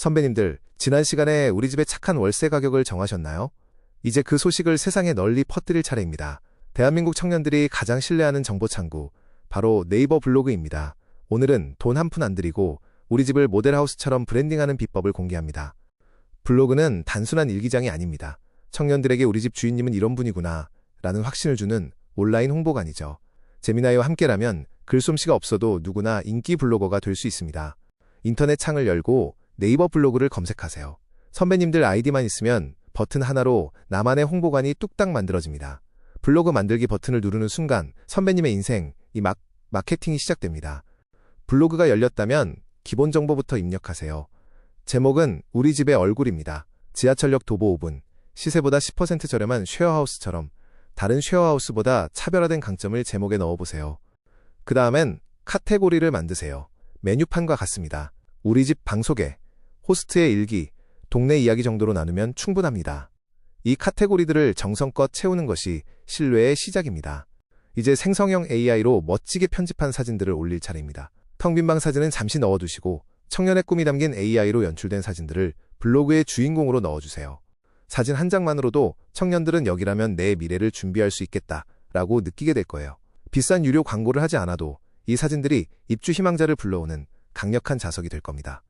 선배님들, 지난 시간에 우리 집의 착한 월세 가격을 정하셨나요? 이제 그 소식을 세상에 널리 퍼뜨릴 차례입니다. 대한민국 청년들이 가장 신뢰하는 정보 창구, 바로 네이버 블로그입니다. 오늘은 돈 한 푼 안 들이고 우리 집을 모델하우스처럼 브랜딩하는 비법을 공개합니다. 블로그는 단순한 일기장이 아닙니다. 청년들에게 우리 집 주인님은 이런 분이구나 라는 확신을 주는 온라인 홍보관이죠. 재미나이와 함께라면 글솜씨가 없어도 누구나 인기 블로거가 될 수 있습니다. 인터넷 창을 열고 네이버 블로그를 검색하세요. 선배님들 아이디만 있으면 버튼 하나로 나만의 홍보관이 뚝딱 만들어집니다. 블로그 만들기 버튼을 누르는 순간 선배님의 인생, 이 막, 마케팅이 시작됩니다. 블로그가 열렸다면 기본 정보부터 입력하세요. 제목은 우리 집의 얼굴입니다. 지하철역 도보 5분, 시세보다 10% 저렴한 쉐어하우스처럼 다른 쉐어하우스보다 차별화된 강점을 제목에 넣어보세요. 그 다음엔 카테고리를 만드세요. 메뉴판과 같습니다. 우리 집 방 소개, 호스트의 일기, 동네 이야기 정도로 나누면 충분합니다. 이 카테고리들을 정성껏 채우는 것이 신뢰의 시작입니다. 이제 생성형 AI로 멋지게 편집한 사진들을 올릴 차례입니다. 텅 빈 방 사진은 잠시 넣어두시고 청년의 꿈이 담긴 AI로 연출된 사진들을 블로그의 주인공으로 넣어주세요. 사진 한 장만으로도 청년들은 여기라면 내 미래를 준비할 수 있겠다 라고 느끼게 될 거예요. 비싼 유료 광고를 하지 않아도 이 사진들이 입주 희망자를 불러오는 강력한 자석이 될 겁니다.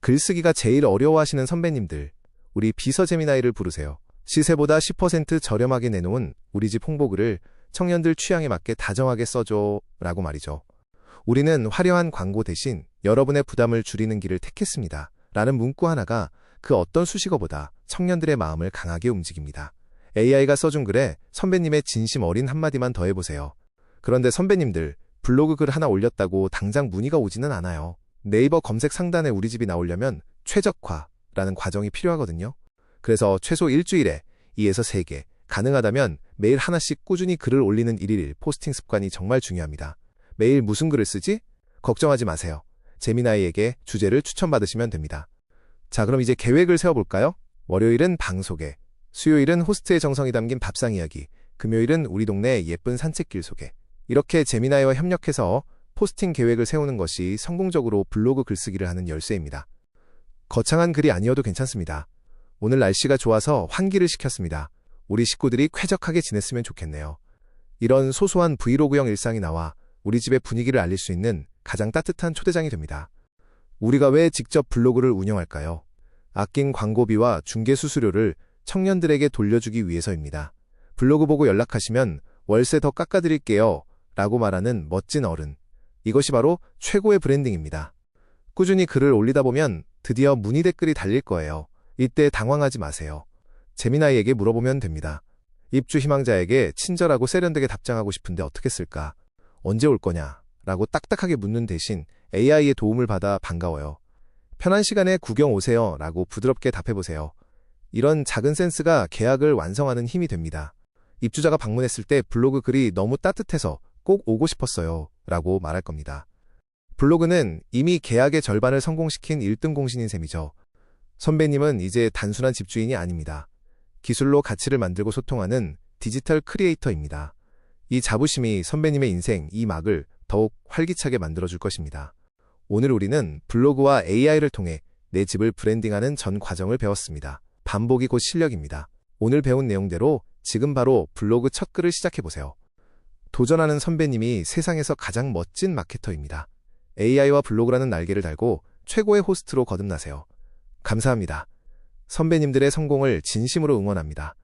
글쓰기가 제일 어려워하시는 선배님들, 우리 비서 제미나이를 부르세요. 시세보다 10% 저렴하게 내놓은 우리 집 홍보글을 청년들 취향에 맞게 다정하게 써줘 라고 말이죠. 우리는 화려한 광고 대신 여러분의 부담을 줄이는 길을 택했습니다. 라는 문구 하나가 그 어떤 수식어보다 청년들의 마음을 강하게 움직입니다. AI가 써준 글에 선배님의 진심 어린 한마디만 더해보세요. 그런데 선배님들, 블로그 글 하나 올렸다고 당장 문의가 오지는 않아요. 네이버 검색 상단에 우리 집이 나오려면 최적화라는 과정이 필요하거든요. 그래서 최소 일주일에 2에서 3개, 가능하다면 매일 하나씩 꾸준히 글을 올리는 일일 포스팅 습관이 정말 중요합니다. 매일 무슨 글을 쓰지? 걱정하지 마세요. 재미나이에게 주제를 추천받으시면 됩니다. 자, 그럼 이제 계획을 세워볼까요? 월요일은 방 소개, 수요일은 호스트의 정성이 담긴 밥상 이야기, 금요일은 우리 동네 예쁜 산책길 소개. 이렇게 재미나이와 협력해서 포스팅 계획을 세우는 것이 성공적으로 블로그 글쓰기를 하는 열쇠입니다. 거창한 글이 아니어도 괜찮습니다. 오늘 날씨가 좋아서 환기를 시켰습니다. 우리 식구들이 쾌적하게 지냈으면 좋겠네요. 이런 소소한 브이로그형 일상이 나와 우리 집의 분위기를 알릴 수 있는 가장 따뜻한 초대장이 됩니다. 우리가 왜 직접 블로그를 운영할까요? 아낀 광고비와 중개 수수료를 청년들에게 돌려주기 위해서입니다. 블로그 보고 연락하시면 월세 더 깎아드릴게요. 라고 말하는 멋진 어른. 이것이 바로 최고의 브랜딩입니다. 꾸준히 글을 올리다 보면 드디어 문의 댓글이 달릴 거예요. 이때 당황하지 마세요. 재미나이에게 물어보면 됩니다. 입주 희망자에게 친절하고 세련되게 답장하고 싶은데 어떻게 쓸까? 언제 올 거냐? 라고 딱딱하게 묻는 대신 AI의 도움을 받아 반가워요. 편한 시간에 구경 오세요. 라고 부드럽게 답해보세요. 이런 작은 센스가 계약을 완성하는 힘이 됩니다. 입주자가 방문했을 때 블로그 글이 너무 따뜻해서 꼭 오고 싶었어요. 라고 말할 겁니다. 블로그는 이미 계약의 절반을 성공시킨 1등 공신인 셈이죠. 선배님은 이제 단순한 집주인이 아닙니다. 기술로 가치를 만들고 소통하는 디지털 크리에이터입니다. 이 자부심이 선배님의 인생 이 막을 더욱 활기차게 만들어줄 것입니다. 오늘 우리는 블로그와 AI를 통해 내 집을 브랜딩하는 전 과정을 배웠습니다. 반복이 곧 실력입니다. 오늘 배운 내용대로 지금 바로 블로그 첫 글을 시작해보세요. 도전하는 선배님이 세상에서 가장 멋진 마케터입니다. AI와 블로그라는 날개를 달고 최고의 호스트로 거듭나세요. 감사합니다. 선배님들의 성공을 진심으로 응원합니다.